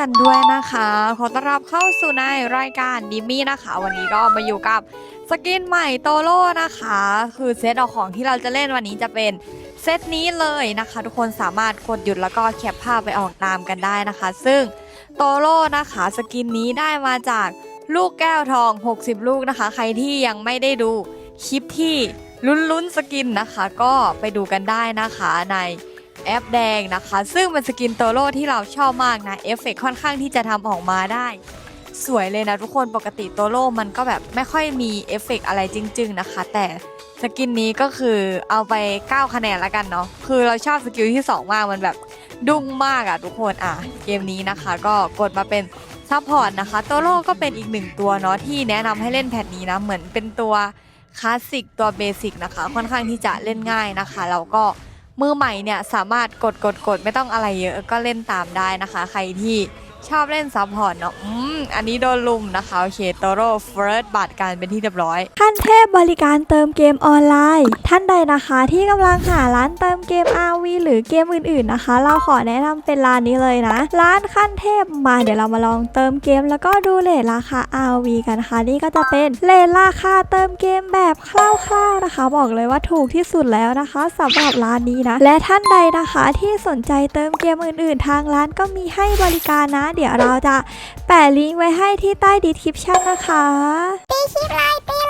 กันด้วยนะคะขอต้อนรับเข้าสู่ในรายการดิมี่นะคะ วันนี้ก็มาอยู่กับสกินใหม่โตโร่นะคะ คือเซตเอาของที่เราจะเล่นวันนี้จะเป็นเซตนี้เลยนะคะ ทุกคนสามารถกดหยุดแล้วก็แคปภาพไปออกตามกันได้นะคะ ซึ่งโตโร่นะคะสกินนี้ได้มาจากลูกแก้วทอง 60 ลูกนะคะ ใครที่ยังไม่ได้ดูคลิปที่ลุ้นๆสกินนะคะ ก็ไปดูกันได้นะคะใน แอปแดงนะคะ ซึ่งเป็นสกินโตโร่ที่เราชอบมากนะเอฟเฟกต์ค่อนข้างที่จะทำออกมาได้ สวยเลยนะทุกคนปกติโตโร่มันก็แบบไม่ค่อยมีเอฟเฟกต์อะไรจริง ๆนะคะ แต่สกินนี้ก็คือเอาไป 9 คะแนนแล้วกันเนาะคือเราชอบสกิลที่ 2 มากมันแบบดุ้งมากอะทุกคนอะเกมนี้นะคะ ก็กดมาเป็นซัพพอร์ตนะคะโตโร่ก็เป็นอีกหนึ่งตัวเนาะที่แนะนำให้เล่นแพทนี้นะเหมือนเป็นตัวคลาสสิกตัวเบสิกนะคะ ค่อนข้างที่จะเล่นง่ายนะคะแล้วก็ มือใหม่เนี่ยสามารถกดกดกดไม่ต้องอะไรเยอะก็เล่นตามได้นะคะ ใครที่ ชอบเล่นซัพพอร์ตเนาะ อืม อันนี้โดนลุมนะคะ โอเคโตโร่เฟิร์สบัตรการเป็นที่เรียบร้อย ขั้นเทพบริการเติมเกมออนไลน์ ท่านใดนะคะที่กำลังหาร้านเติมเกม RV หรือเกมอื่นๆนะคะ เราขอแนะนำเป็นร้านนี้เลยนะ ร้านขั้นเทพมาเดี๋ยวเรามาลองเติมเกม แล้วก็ดูเลทราคา RV กันนะคะ นี่ก็จะเป็นเลทราคาเติมเกมแบบคร่าวๆนะคะ บอกเลยว่าถูกที่สุดแล้วนะคะสำหรับร้านนี้นะ และท่านใดนะคะที่สนใจเติมเกมอื่น ๆ ทางร้านก็มีให้บริการนะเดี๋ยวเราจะแปะลิงก์ไว้ให้ที่ใต้ดีคริปชั่นนะคะ ตีคลิปไลยตีไล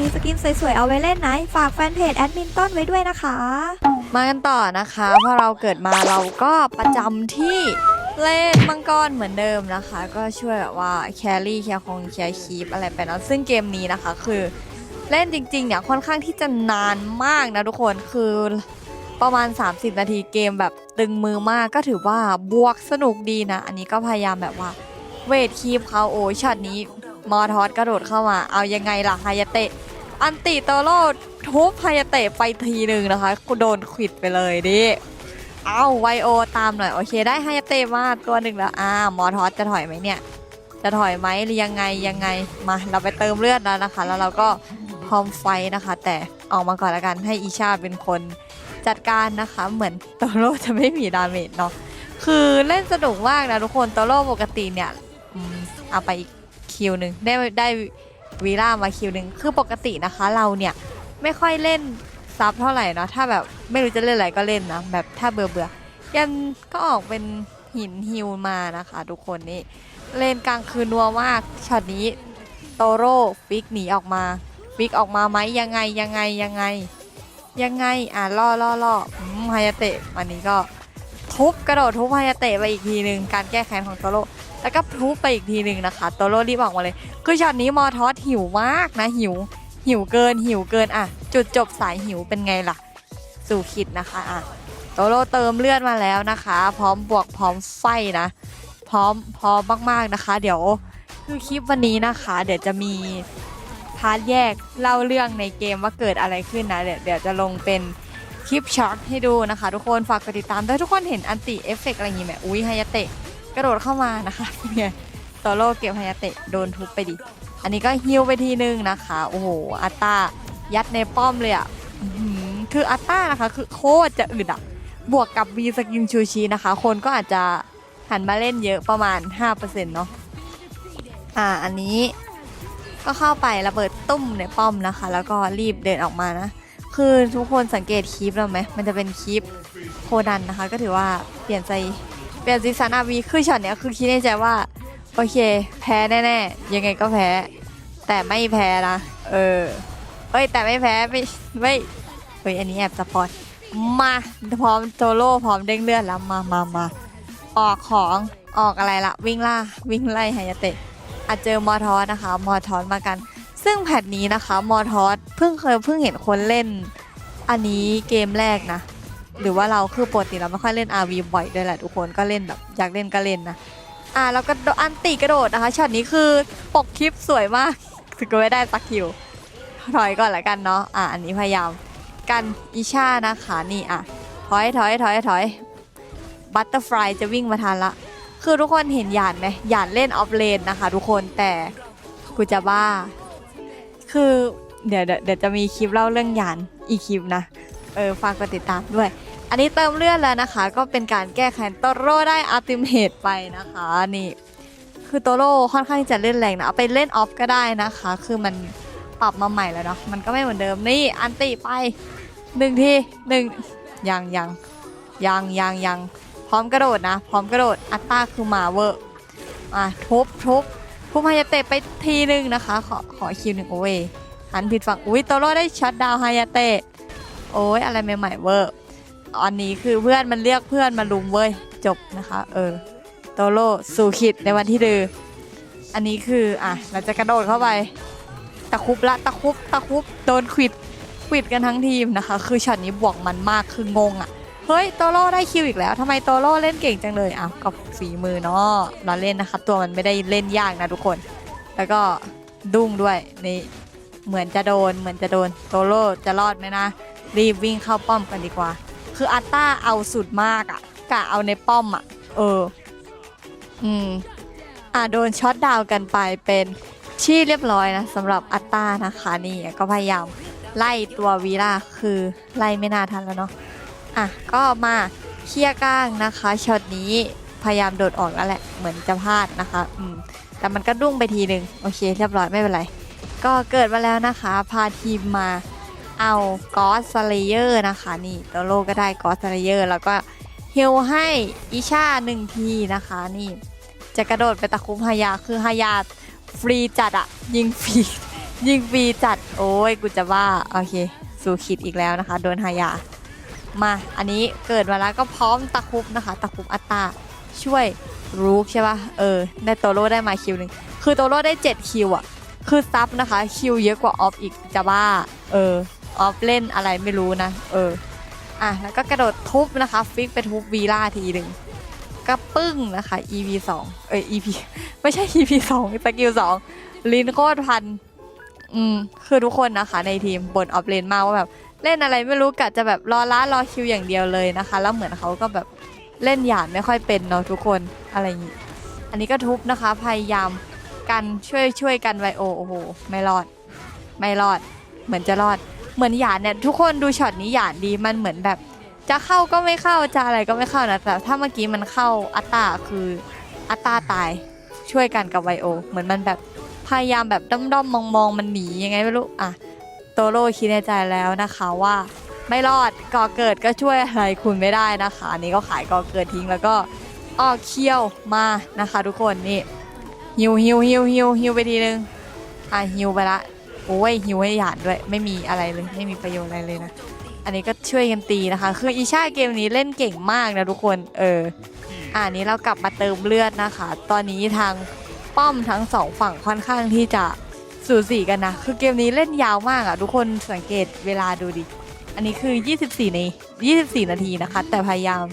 ีสกินสวยๆเอาไว้เล่นนะฝากแฟนเพจแอดมินต้นไว้ด้วยนะคะ มากันต่อนะคะพอเราเกิดมาเราก็ประจำที่เล่นมังกรเหมือนเดิมนะคะ ก็ช่วยแบบว่าแครี่แคร์คงแคร์คีปอะไรไปเนาะซึ่งเกมนี้นะคะ คือเล่นจริงๆเนี่ยค่อนข้างที่จะนานมากนะทุกคนคือประมาณ 30 นาทีเกมแบบตึงมือมากก็ถือว่าบวกสนุกดีนะ อันนี้ก็พยายามแบบว่าเวทคีปเขาโอ้ช็อตนี้มอทอสกระโดดเข้ามา เอายังไงล่ะไฮยาเตะ อันติโตโร่ทุบไฮยาเตะไปทีหนึ่งนะคะโดนขวิดไปเลยดิเอาไวโอตามหน่อย โอเคได้ไฮยาเตะมาตัวหนึ่งแล้วอ่ามอทอสจะถอยไหมเนี่ย จะถอยไหมหรือยังไงยังไงมาเราไปเติมเลือดแล้วนะคะ แล้วเราก็พร้อมไฟนะคะ แต่ออกมาก่อนละกันให้อีชาเป็นคนจัดการนะคะ เหมือนโตโร่จะไม่มีดาเมจเนาะคือเล่นสนุกมากนะทุกคนโตโร่ปกติเนี่ยเอาไปอีกคิวหนึ่งได้ได้ วีล่ามาคิวหนึ่งคือปกตินะคะ เราเนี่ยไม่ค่อยเล่นซับเท่าไหร่เนาะถ้าแบบไม่รู้จะเล่นอะไรก็เล่นนะแบบถ้าเบื่อเบื่อๆยันก็ออกเป็นหินฮิวมานะคะ ทุกคนนี่เล่นกลางคืนนัวมากช็อตนี้โตโร่ฟิกหนีออกมาฟิกออกมาไหมยังไงยังไงยังไงยังไงอะล่อล่อล่ออืมไฮยาเตะวันนี้ก็ทุบกระโดดทุบไฮยาเตะไปอีกทีหนึ่งการแก้แค้นของโตโร่ แล้วก็ทุบไปอีกทีหนึ่งนะคะโตโร่รีบออกมาเลย คือช็อตนี้มอทอสหิวมากนะหิว หิวเกินหิวเกินอะ จุดจบสายหิวเป็นไงล่ะ สู่คิดนะคะอะโตโร่เติมเลือดมาแล้วนะคะ พร้อมบวกพร้อมไฟนะ พร้อมพร้อมมากๆนะคะ เดี๋ยวคือคลิปวันนี้นะคะ เดี๋ยวจะมีพาร์ทแยกเล่าเรื่องในเกมว่าเกิดอะไรขึ้นนะเดี๋ยวเดี๋ยวจะลงเป็นคลิปช็อตให้ดูนะคะ ทุกคนฝากกดติดตามด้วยทุกคนเห็นอันติเอฟเฟกอะไรอย่างงี้ไหมอุ้ยไฮยาเตะ กระโดดเข้ามานะคะเนี่ยโตโร่เก็บไฮยาเตะโดนทุบไปดิ อันนี้ก็ฮิวไปทีนึงนะคะ โอ้โหอัตตายัดในป้อมเลยอะคืออัตตานะคะ คือโคตรจะอึดอะ บวกกับวีสกินชูชีนะคะ คนก็อาจจะหันมาเล่นเยอะประมาณ 5%เนาะอ่าอันนี้ก็เข้าไประเบิดตุ้มในป้อมนะคะ แล้วก็รีบเดินออกมานะ คือทุกคนสังเกตคลิปเราไหมมันจะเป็นคลิปโคดันนะคะ ก็ถือว่าเปลี่ยนใจ เปลี่ยนซีซันอาวีคือช็อตเนี้ยคือคิดในใจว่า โอเค แพ้แน่ๆ ยังไงก็แพ้ แต่ไม่แพ้นะ เออเอ้ย แต่ไม่แพ้ ไม่ไม่เฮ้ย อันนี้แอบสปอร์ตมาพร้อมโจโล่พร้อมเด้งเลือดแล้วมามามาออกของออกอะไรละวิ่งล่าวิ่งไล่ไฮยาเตะอาจเจอมอทอสนะคะ มอทอสมากัน ซึ่งแพทนี้นะคะ มอทอสเพิ่งเคยเพิ่งเห็นคนเล่น อันนี้เกมแรกนะ หรือว่าเราคือปกติเราไม่ค่อยเล่น RV บ่อยด้วยแหละทุกคนก็เล่นแบบอยากเล่นก็เล่นนะอ่าแล้วก็อันติกระโดดนะคะช็อตนี้คือปกคลิปสวยมากถึงก็ไม่ได้สักคิวถอยก่อนละกันเนาะอ่าอันนี้พยายามกันอิชานะคะนี่อะถอยถอยถอยถอยบัตเตอร์ฟลายจะวิ่งมาทันละคือทุกคนเห็นหยาดไหมหยาดเล่นออฟเลนนะคะ ทุกคนแต่กูจะบ้า คือเดี๋ยวเดี๋ยวเดี๋ยวจะมีคลิปเล่าเรื่องหยานอีกคลิปนะ เออฝากกดติดตามด้วย อันนี้เติมเลือดแล้วนะคะ ก็เป็นการแก้แค้นโตโร่ได้อัลติเมทไปนะคะนี่ คือโตโร่ค่อนข้างจะเล่นแรงนะเอาไปเล่นออฟก็ได้นะคะ คือมันปรับมาใหม่แล้วเนาะมันก็ไม่เหมือนเดิมนี่อันติไปหนึ่งทีหนึ่งยังยังยังยังยังพร้อมกระโดดนะ พร้อมกระโดดอัตตาคือมาเวอร์อะทุบทุบทุบฮายาเตะไปทีหนึ่งนะคะ ขอขอคิวหนึ่งโอ้ยหันผิดฝั่งอุ้ยโตโร่ได้ช็อตดาวฮายาเตะ โอ้ยอะไรใหม่ๆเวอร์อันนี้คือเพื่อนมันเรียกเพื่อนมาลุมเว้ยจบนะคะ เออโตโร่สู่ขิดในวันที่ดือ อันนี้คืออะเราจะกระโดดเข้าไป ตะคุบละตะคุบตะคุบโดนควิดควิดกันทั้งทีมนะคะ คือช็อตนี้บวกมันมากคืองงอะ่ะเฮ้ยโตโร่ได้คิวอีกแล้วทำไมโตโร่เล่นเก่งจังเลยอ้าวกับฝีมือเนาะเราเล่นนะคะ ตัวมันไม่ได้เล่นยากนะทุกคน แล้วก็ดุ้งด้วยนี่เหมือนจะโดนเหมือนจะโดนโตโร่จะรอดไหมนะ รีบวิ่งเข้าป้อมกันดีกว่า คืออัตตาเอาสุดมากอะกะเอาในป้อมอะเออ อืม อ่าโดนช็อตดาวกันไปเป็นที่เรียบร้อยนะสำหรับอัตตานะคะนี่ก็พยายามไล่ตัววีล่าคือไล่ไม่น่าทันแล้วเนาะอะก็มาเคลียร์กลางนะคะช็อตนี้พยายามโดดออกแล้วแหละเหมือนจะพลาดนะคะ อืม แต่มันก็ดุ้งไปทีหนึ่งโอเค เรียบร้อยไม่เป็นไร ก็เกิดมาแล้วนะคะ พาทีมมา เอากอสเลเยอร์นะคะ นี่โตโลก็ได้กอสเลเยอร์แล้วก็ฮิลให้อิชาหนึ่งทีนะคะ นี่ จะกระโดดไปตะคุบฮายาคือฮายาฟรีจัดอะยิงฟรียิงฟรีจัดโอ้ยกูจะว่าโอเคสู่ขิดอีกแล้วนะคะ โดนฮายามาอันนี้เกิดมาแล้วก็พร้อมตะคุบนะคะ ตะคุบอัตตาช่วยรูกใช่ปะเออได้โตโร่ได้มาคิวหนึ่งคือโตโร่ได้ 7 คิวอะคือซับนะคะ คิวเยอะกว่าออฟอีกจะบ้า เออ ออฟเล่นอะไรไม่รู้นะ เออ อะ แล้วก็กระโดดทุบนะคะ ฟิกไปทุบวีล่าทีหนึ่งก็ปึ้งนะคะ EV 2เอ้ย EP ไม่ใช่ EP 2สกิล2ลินโคตรพัน อืม คือทุกคนนะคะ ในทีมบนออฟเลนมากว่าแบบ เล่นอะไรไม่รู้กะจะแบบรอล้ารอคิวอย่างเดียวเลยนะคะ แล้วเหมือนเขาก็แบบเล่นหยาดไม่ค่อยเป็นเนาะทุกคนอะไรอย่างนี้ อันนี้ก็ทุบนะคะ พยายามกันช่วยช่วยกันไวโอโอ้โห ไม่รอด ไม่รอด เหมือนจะรอด เหมือนหยาดเนี่ยทุกคนดูช็อตนี้หยาดดีมันเหมือนแบบ จะเข้าก็ไม่เข้าจะอะไรก็ไม่เข้านะแต่ถ้าเมื่อกี้มันเข้าอัตตาคืออัตตาตายช่วยกันกับไวโอ เหมือนมันแบบพยายามแบบด้อมด้อมมองมองๆมันหนียังไงไม่รู้อะโตโร่คิดในใจแล้วนะคะว่า ไม่รอดก่อเกิดก็ช่วยอะไรคุณไม่ได้นะคะอันนี้ก็ขายก่อเกิดทิ้งแล้วก็ออกเคี้ยวมานะคะ ทุกคนนี่ฮิวฮิวฮิวฮิวฮิวไปทีนึงอะฮิวไปละ โอ้ยหิวให้หยาดด้วย ไม่มีอะไรเลย ไม่มีประโยชน์อะไรเลยนะ อันนี้ก็ช่วยกันตีนะคะ คืออีชาเกมนี้เล่นเก่งมากนะทุกคน เออ อ่านี้เรากลับมาเติมเลือดนะคะ ตอนนี้ทางป้อมทั้งสองฝั่งค่อนข้างที่จะสูสีกันนะ คือเกมนี้เล่นยาวมากอะทุกคนสังเกตเวลาดูดิ อันนี้คือ 24 ใน 24 นาทีนะคะ แต่พยายาม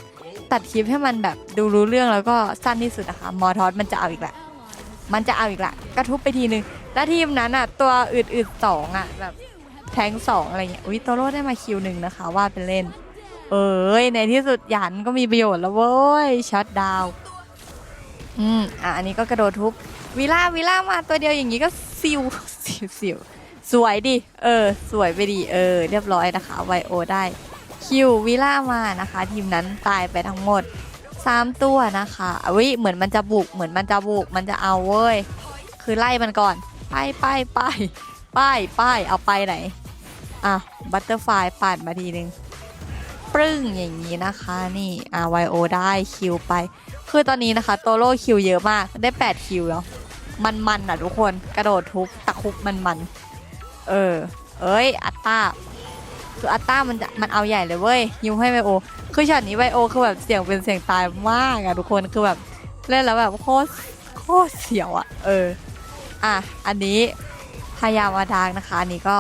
ตัดคลิปให้มันแบบดูรู้เรื่องแล้วก็สั้นที่สุดนะคะ มอทอสมันจะเอาอีกแหละ มันจะเอาอีกแหละกระทุบไปทีนึง แล้วทีมนั้นอะ ตัวอืดๆสองอะ แบบแทงสองอะไรเงี้ยอุ้ยโตโร่ได้มาคิวหนึ่งนะคะ ว่าเป็นเล่น เอ้ยในที่สุดหยันก็มีประโยชน์แล้วเว้ยช็อตดาวอืมอะอันนี้ก็กระโดดทุบวิล่าวิล่ามาตัวเดียวอย่างนี้ก็ซิวซิวซิวสวยดิ เออ สวยไปดิเออ เรียบร้อยนะคะไวโอได้คิววิล่ามานะคะ ทีมนั้นตายไปทั้งหมดสามตัวนะคะอุ้ยเหมือนมันจะบุกเหมือนมันจะบุกมันจะเอาเว้ย คือไล่มันก่อน ไปไปไปไปไปเอาไปไหน อะ บัตเตอร์ไฟผ่านมาทีนึงปรึ้งอย่างนี้นะคะนี่อะไวโอได้คิวไป คือตอนนี้นะคะ โตโร่คิวเยอะมากได้8คิวแล้วมันมันอะทุกคนกระโดดทุบตะคุบมันมันเออ เอ้ยอัตตาคืออัตตามันจะมันเอาใหญ่เลยเว้ยยิวให้ไวโอ คือช็อตนี้ไวโอคือแบบเสียงเป็นเสียงตายมากอะทุกคนคือแบบเล่นแล้วแบบโคตรโคตรเสียวอะเออ อะ อันนี้พยายามาดางนะคะ อันนี้ก็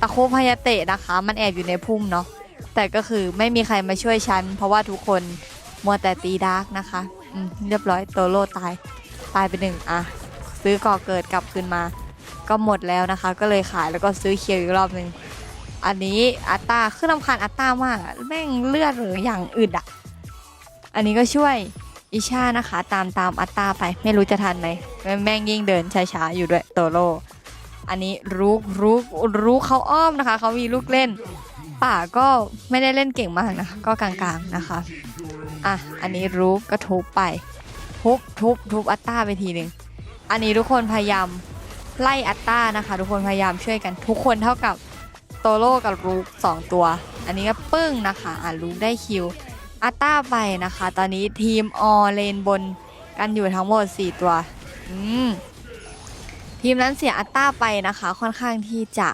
ตะโคพยาเตะนะคะ มันแอบอยู่ในพุ่มเนาะ แต่ก็คือไม่มีใครมาช่วยฉัน เพราะว่าทุกคนมัวแต่ตีดาร์กนะคะ อืม เรียบร้อยโตโรตาย ตายไปหนึ่งอะ ซื้อก่อเกิดกลับคืนมา ก็หมดแล้วนะคะ ก็เลยขายแล้วก็ซื้อเคียวอีกรอบหนึ่งอันนี้อัตตาขึ้นลำคาญอัตตามากแม่งเลือดหรืออย่างอื่นอะอันนี้ก็ช่วย อิชานะคะตามตามอัตตาไปไม่รู้จะทันไหมแม่งแม่งยิ่งเดินช้าๆอยู่ด้วยโตโรอันนี้รุกรุกรุกเขาอ้อมนะคะเขามีลูกเล่น ป่าก็ไม่ได้เล่นเก่งมากนะคะก็กลางๆนะคะอะอันนี้รุกก็ทุบไป ทุบทุบทุบอัตตาไปทีหนึ่งอันนี้ทุกคนพยายามไล่อัตตานะคะ ทุกคนพยายามช่วยกันทุกคนเท่ากับโตโร่กับรูกสองตัว อันนี้ก็ปึ้งนะคะอะรูกได้คิว อัตตาไปนะคะ ตอนนี้ทีมออเลนบนกันอยู่ทั้งหมด 4 ตัว อืม ทีมนั้นเสียอัตตาไปนะคะ ค่อนข้างที่จะ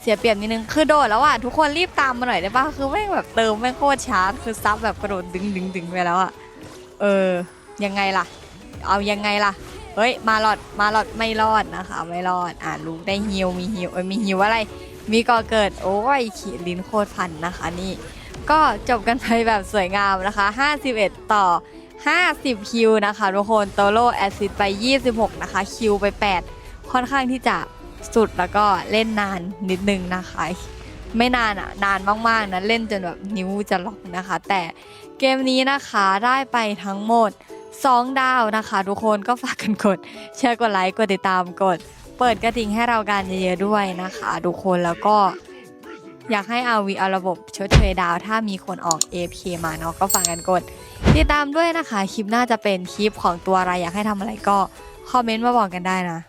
เสียเปรียบนิดนึง คือโดดแล้วอะ ทุกคนรีบตามมาหน่อยได้ปะคือแม่งแบบเติมแม่งโคตรช้า คือซับแบบกระโดดดึงดึงดึงไปแล้วอะ เออ ยังไงล่ะ เอายังไงล่ะ เฮ้ย มาหลอด มาหลอดไม่รอดนะคะ ไม่รอด อ่าลูกได้ฮิวมีฮิวเอ้ยมีฮิวอะไร มีก่อเกิด โอ้ยขีดลิ้นโคตรพันนะคะนี่ ก็จบกันไปแบบสวยงามนะคะ 51 ต่อ 50 คิวนะคะทุกคนโตโรแอซิดไป 26 นะคะ คิวไป 8 ค่อนข้างที่จะสุดแล้วก็เล่นนานนิดนึงนะคะ ไม่นานอะ นานมากๆนะเล่นจนแบบนิ้วจะล็อกนะคะ แต่เกมนี้นะคะได้ไปทั้งหมด 2 ดาวนะคะ ทุกคนก็ฝากกันกดแชร์กดไลค์กดติดตามกด เปิดกระดิ่งให้เรากันเยอะๆด้วยนะคะ ทุกคนแล้วก็ อยากให้อาวีเอาระบบชดเชยดาว ถ้ามีคนออก APK มาเนาะก็ฝากกันกด ติดตามด้วยนะคะ คลิปหน้าจะเป็นคลิปของตัวอะไรอยากให้ทำอะไรก็คอมเมนต์มาบอกกันได้นะ